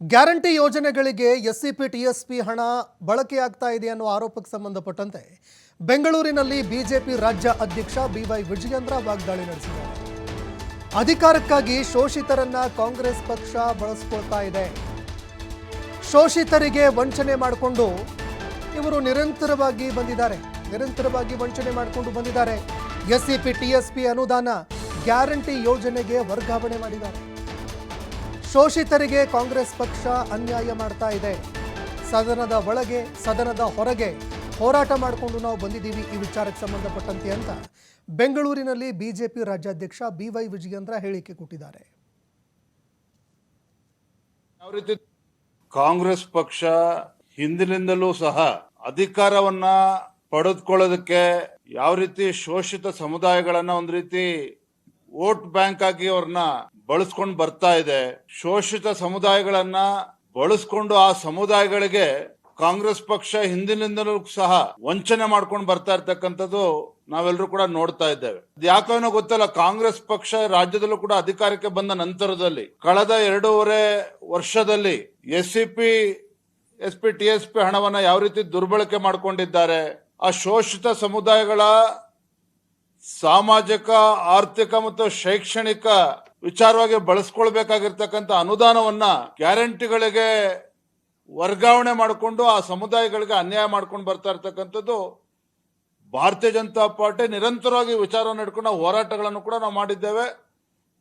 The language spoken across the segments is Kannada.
ಗ್ಯಾರಂಟಿ ಯೋಜನೆಗಳಿಗೆ SC P T S P ಹಣ ಬಳಕೆಯಾಗ್ತಾ ಇದೆ ಅನ್ನೋ ಆರೋಪಕ್ಕೆ ಸಂಬಂಧಪಟ್ಟಂತೆ ಬೆಂಗಳೂರಿನಲ್ಲಿ ಬಿಜೆಪಿ ರಾಜ್ಯ ಅಧ್ಯಕ್ಷ ಬಿವೈ ವಿಜಯೇಂದ್ರ ವಾಗ್ದಾಳಿ ನಡೆಸಿದ್ದಾರೆ. ಅಧಿಕಾರಕ್ಕಾಗಿ ಶೋಷಿತರನ್ನ ಕಾಂಗ್ರೆಸ್ ಪಕ್ಷ ಬಳಸ್ಕೊಳ್ತಾ ಇದೆ. ಶೋಷಿತರಿಗೆ ವಂಚನೆ ಮಾಡಿಕೊಂಡು ಇವರು ನಿರಂತರವಾಗಿ ಬಂದಿದ್ದಾರೆ. ನಿರಂತರವಾಗಿ ವಂಚನೆ ಮಾಡಿಕೊಂಡು ಬಂದಿದ್ದಾರೆ. SC P T S P ಅನುದಾನ ಗ್ಯಾರಂಟಿ ಯೋಜನೆಗೆ ವರ್ಗಾವಣೆ ಮಾಡಿದ್ದಾರೆ. ಶೋಷಿತರಿಗೆ ಕಾಂಗ್ರೆಸ್ ಪಕ್ಷ ಅನ್ಯಾಯ ಮಾಡ್ತಾ ಇದೆ. ಸದನದ ಒಳಗೆ, ಸದನದ ಹೊರಗೆ ಹೋರಾಟ ಮಾಡಿಕೊಂಡು ನಾವು ಬಂದಿದ್ದೀವಿ ಈ ವಿಚಾರಕ್ಕೆ ಸಂಬಂಧಪಟ್ಟಂತೆ ಅಂತ ಬೆಂಗಳೂರಿನಲ್ಲಿ ಬಿಜೆಪಿ ರಾಜ್ಯಾಧ್ಯಕ್ಷ ಬಿ ವೈ ವಿಜಯೇಂದ್ರ ಹೇಳಿಕೆ ಕೊಟ್ಟಿದ್ದಾರೆ. ಯಾವ ರೀತಿ ಕಾಂಗ್ರೆಸ್ ಪಕ್ಷ ಹಿಂದಿನಿಂದಲೂ ಸಹ ಅಧಿಕಾರವನ್ನ ಪಡೆದುಕೊಳ್ಳೋದಕ್ಕೆ ಯಾವ ರೀತಿ ಶೋಷಿತ ಸಮುದಾಯಗಳನ್ನ ಒಂದ್ ರೀತಿ ವೋಟ್ ಬ್ಯಾಂಕ್ ಆಗಿ ಅವ್ರನ್ನ ಬಳಸ್ಕೊಂಡು ಬರ್ತಾ ಇದೆ. ಶೋಷಿತ ಸಮುದಾಯಗಳನ್ನ ಬಳಸ್ಕೊಂಡು ಆ ಸಮುದಾಯಗಳಿಗೆ ಕಾಂಗ್ರೆಸ್ ಪಕ್ಷ ಹಿಂದಿನಿಂದಲೂ ಸಹ ವಂಚನೆ ಮಾಡ್ಕೊಂಡು ಬರ್ತಾ ಇರ್ತಕ್ಕಂಥದ್ದು ನಾವೆಲ್ಲರೂ ಕೂಡ ನೋಡ್ತಾ ಇದ್ದೇವೆ. ಯಾಕೋ ಏನೋ ಗೊತ್ತಲ್ಲ, ಕಾಂಗ್ರೆಸ್ ಪಕ್ಷ ರಾಜ್ಯದಲ್ಲೂ ಕೂಡ ಅಧಿಕಾರಕ್ಕೆ ಬಂದ ನಂತರದಲ್ಲಿ ಕಳೆದ ಎರಡೂವರೆ ವರ್ಷದಲ್ಲಿ S C P, T S P ಹಣವನ್ನ ಯಾವ ರೀತಿ ದುರ್ಬಳಕೆ ಮಾಡ್ಕೊಂಡಿದ್ದಾರೆ, ಆ ಶೋಷಿತ ಸಮುದಾಯಗಳ ಸಾಮಾಜಿಕ, ಆರ್ಥಿಕ ಮತ್ತು ಶೈಕ್ಷಣಿಕ ವಿಚಾರವಾಗಿ ಬಳಸ್ಕೊಳ್ಬೇಕಾಗಿರ್ತಕ್ಕಂಥ ಅನುದಾನವನ್ನ ಗ್ಯಾರಂಟಿಗಳಿಗೆ ವರ್ಗಾವಣೆ ಮಾಡಿಕೊಂಡು ಆ ಸಮುದಾಯಗಳಿಗೆ ಅನ್ಯಾಯ ಮಾಡ್ಕೊಂಡು ಬರ್ತಾ ಇರ್ತಕ್ಕಂಥದ್ದು ಭಾರತೀಯ ಜನತಾ ಪಾರ್ಟಿ. ನಿರಂತರವಾಗಿ ವಿಚಾರವನ್ನು ಇಟ್ಕೊಂಡು ಹೋರಾಟಗಳನ್ನು ಕೂಡ ನಾವು ಮಾಡಿದ್ದೇವೆ.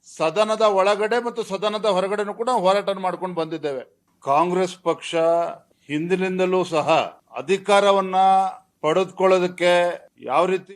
ಸದನದ ಒಳಗಡೆ ಮತ್ತು ಸದನದ ಹೊರಗಡೆನೂ ಕೂಡ ಹೋರಾಟ ಮಾಡ್ಕೊಂಡು ಬಂದಿದ್ದೇವೆ. ಕಾಂಗ್ರೆಸ್ ಪಕ್ಷ ಹಿಂದಿನಿಂದಲೂ ಸಹ ಅಧಿಕಾರವನ್ನ ಪಡೆದುಕೊಳ್ಳೋದಕ್ಕೆ ಯಾವ ರೀತಿ